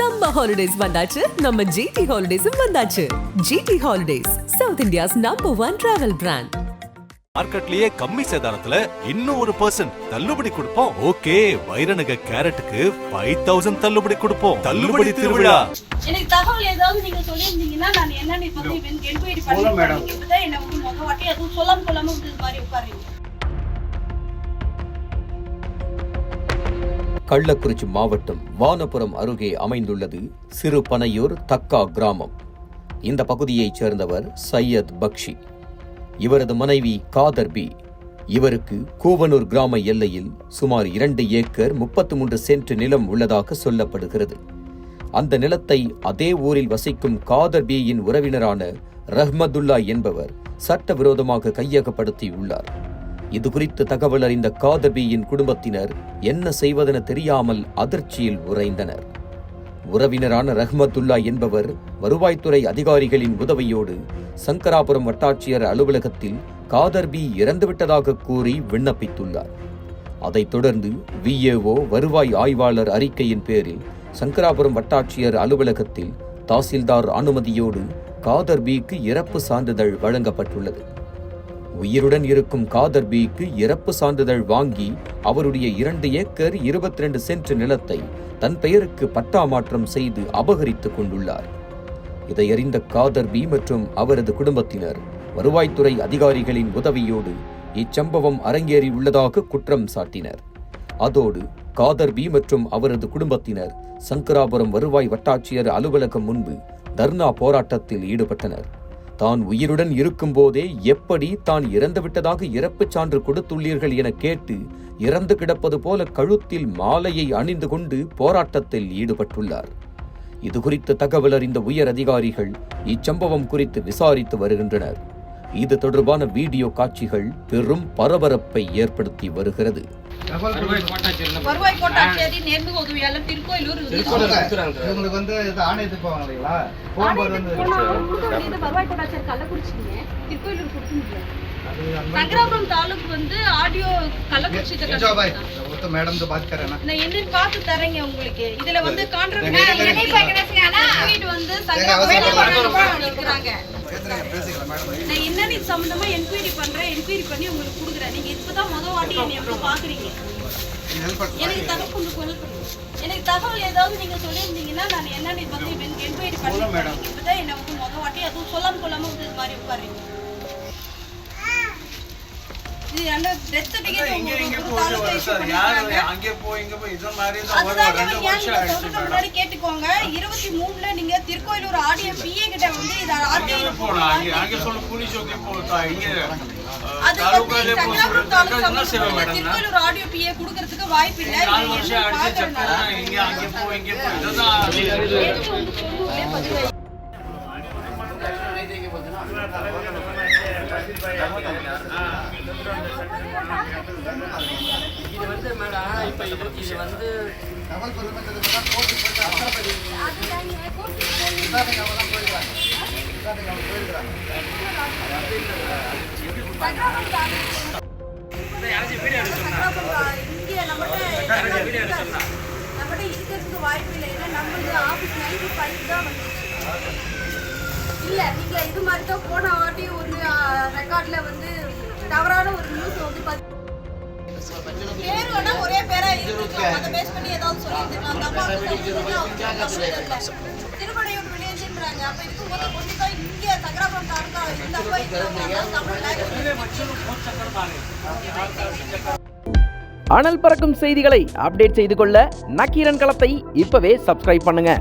சம்ம ஹாலிடேஸ் வந்தாச்சு. நம்ம ஜிடி ஹாலிடேஸும் வந்தாச்சு. GT holidays south India's number one travel brand மார்க்கெட்லயே கம்மி சேதாரத்துல இன்னும் ஒரு பர்சன்ட் தள்ளுபடி கொடுப்போம். ஓகே வைரநக கேரட்டுக்கு ஃபைவ் தௌசண்ட் தள்ளுபடி கொடுப்போம். தள்ளுபடி திருவிழா. எனக்கு தகவல் ஏதாவது நீங்க சொல்லியிருந்தீங்கன்னா நான் என்னன்னு என்கொயரி பண்ணி என்ன வந்து முத வாட்டி எதுவும் சொல்லாம கொள்ளாம இது மாதிரி உட்காருங்க. கள்ளக்குறிச்சி மாவட்டம் வானபுரம் அருகே அமைந்துள்ளது சிறு பனையூர் தக்கா கிராமம். இந்த பகுதியைச் சேர்ந்தவர் சையத் பக்ஷி. இவரது மனைவி காதர் பி. இவருக்கு கூவனூர் கிராம எல்லையில் சுமார் இரண்டு ஏக்கர் முப்பத்து மூன்று சென்ட் நிலம் உள்ளதாக சொல்லப்படுகிறது. அந்த நிலத்தை அதே ஊரில் வசிக்கும் காதர் பியின் உறவினரான ரஹ்மதுல்லா என்பவர் சட்டவிரோதமாக கையகப்படுத்தியுள்ளார். இது குறித்து தகவல் அறிந்த காதபியின் குடும்பத்தினர் என்ன செய்வதென தெரியாமல் அதிர்ச்சியில் உறைந்தனர். உறவினரான ரஹ்மத்துல்லா என்பவர் வருவாய்த்துறை அதிகாரிகளின் உதவியோடு சங்கராபுரம் வட்டாட்சியர் அலுவலகத்தில் காதர்பி இறந்துவிட்டதாக கூறி விண்ணப்பித்துள்ளார். அதைத் தொடர்ந்து விஏஓ வருவாய் ஆய்வாளர் அறிக்கையின் பேரில் சங்கராபுரம் வட்டாட்சியர் அலுவலகத்தில் தாசில்தார் அனுமதியோடு காதர்பிக்கு இறப்பு சான்றிதழ் வழங்கப்பட்டுள்ளது. உயிருடன் இருக்கும் காதர்பிக்கு இறப்பு சான்றிதழ் வாங்கி அவருடைய இரண்டு ஏக்கர் இருபத்தி ரெண்டு சென்ட் நிலத்தை தன் பெயருக்கு பட்டா மாற்றம் செய்து அபகரித்துக் கொண்டுள்ளார். இதை அறிந்த மற்றும் அவரது குடும்பத்தினர் வருவாய்த்துறை அதிகாரிகளின் உதவியோடு இச்சம்பவம் அரங்கேறியுள்ளதாக குற்றம் சாட்டினர். அதோடு காதர்பி மற்றும் அவரது குடும்பத்தினர் சங்கராபுரம் வருவாய் வட்டாட்சியர் அலுவலகம் முன்பு தர்ணா போராட்டத்தில் ஈடுபட்டனர். தான் உயிருடன் இருக்கும்போதே எப்படி தான் இறந்துவிட்டதாக இறப்புச் சான்று கொடுத்துள்ளீர்கள் என கேட்டு இறந்து கிடப்பது போல கழுத்தில் மாலையை அணிந்து கொண்டு போராட்டத்தில் ஈடுபட்டுள்ளார். இதுகுறித்து தகவல் அறிந்த உயர் அதிகாரிகள் இச்சம்பவம் குறித்து விசாரித்து வருகின்றனர். இது தொடர்பான வீடியோ காட்சிகள் பெரும் பரபரப்பை ஏற்படுத்தி வருகிறது. வருவாய் கோட்டாட்சியரி நேர்முக உதவியாளர் திருக்கோயிலூர் இவங்களுக்கு வந்து ஆணையத்துக்கு போவாங்க வருவாய் கோட்டாட்சியர் கள்ளக்குறிச்சிங்க திருக்கோயிலூர் கொடுக்க முடியாது. தாலுக்கு வந்து ஆடியோ கள்ளக்குறிச்சி மேடம் பாத்து தரேன் நான் என்ன பாத்து தரேங்க உங்களுக்கு. இதுல வந்து கான்ட்ராக்ட் வந்து சங்கராபுரம் நான் என்னன்னு சம்பந்தமா என்கொயரி பண்றேன். என்கொயரி பண்ணி உங்களுக்கு கொடுக்குறேன். நீங்க இப்பதான் முத வாட்டி பாக்குறீங்க எனக்கு தகவல் கொஞ்சம். எனக்கு தகவல் ஏதாவது நீங்க சொல்லியிருந்தீங்கன்னா நான் என்னன்னு பத்தி என்கொயரி பண்ணி. இப்பதான் என்ன வந்து முத வாட்டி அதுவும் சொல்லாம கொள்ளாம இது மாதிரி உட்காருங்க கேட்டுக்கோங்க. இருபத்தி மூணுல நீங்க திருக்கோயிலூர் ஆடியோ பிஏ கிட்ட வந்து திருக்கோயிலூர் ஆடியோ பிஏ கொடுக்கறதுக்கு வாய்ப்பு இல்ல. இது வந்து மேடம் இப்போ இது இது வந்து தகவல் பொதுமக்களுக்கு தான் நம்மகிட்ட இருக்கிறதுக்கு வாய்ப்பு இல்லை ஏன்னா நம்மளது ஆஃபீஸ் நைட்டு ஃபைவ் தான் வந்துச்சு. இல்லை நீங்கள் இது மாதிரி தான் போன வாட்டி ஒரு ரெக்கார்டில் வந்து தவறான ஒரு நியூஸ் வந்து பார்த்து ஒரே பேரா அதை பேஸ் பண்ணி ஏதாவது தப்பா வில்லேஜ்ன்றாங்க. அப்ப கண்டிப்பா இங்க தாலுகா இருந்தப்ப அனல் பறக்கும் செய்திகளை அப்டேட் செய்து கொள்ள நக்கீரன் களத்தை இப்பவே சப்ஸ்கிரைப் பண்ணுங்க.